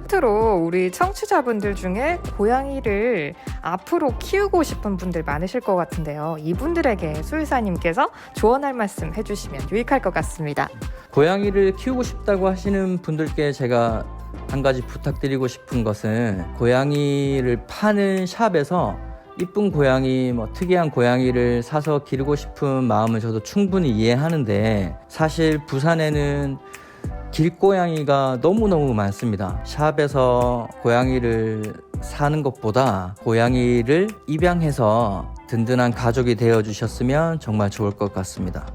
끝으로 우리 청취자분들 중에 고양이를 앞으로 키우고 싶은 분들 많으실 것 같은데요. 이분들에게 수의사님께서 조언할 말씀 해주시면 유익할 것 같습니다. 고양이를 키우고 싶다고 하시는 분들께 제가 한 가지 부탁드리고 싶은 것은 고양이를 파는 샵에서 이쁜 고양이, 뭐 특이한 고양이를 사서 기르고 싶은 마음은 저도 충분히 이해하는데 사실 부산에는 길고양이가 너무너무 많습니다. 샵에서 고양이를 사는 것보다 고양이를 입양해서 든든한 가족이 되어 주셨으면 정말 좋을 것 같습니다.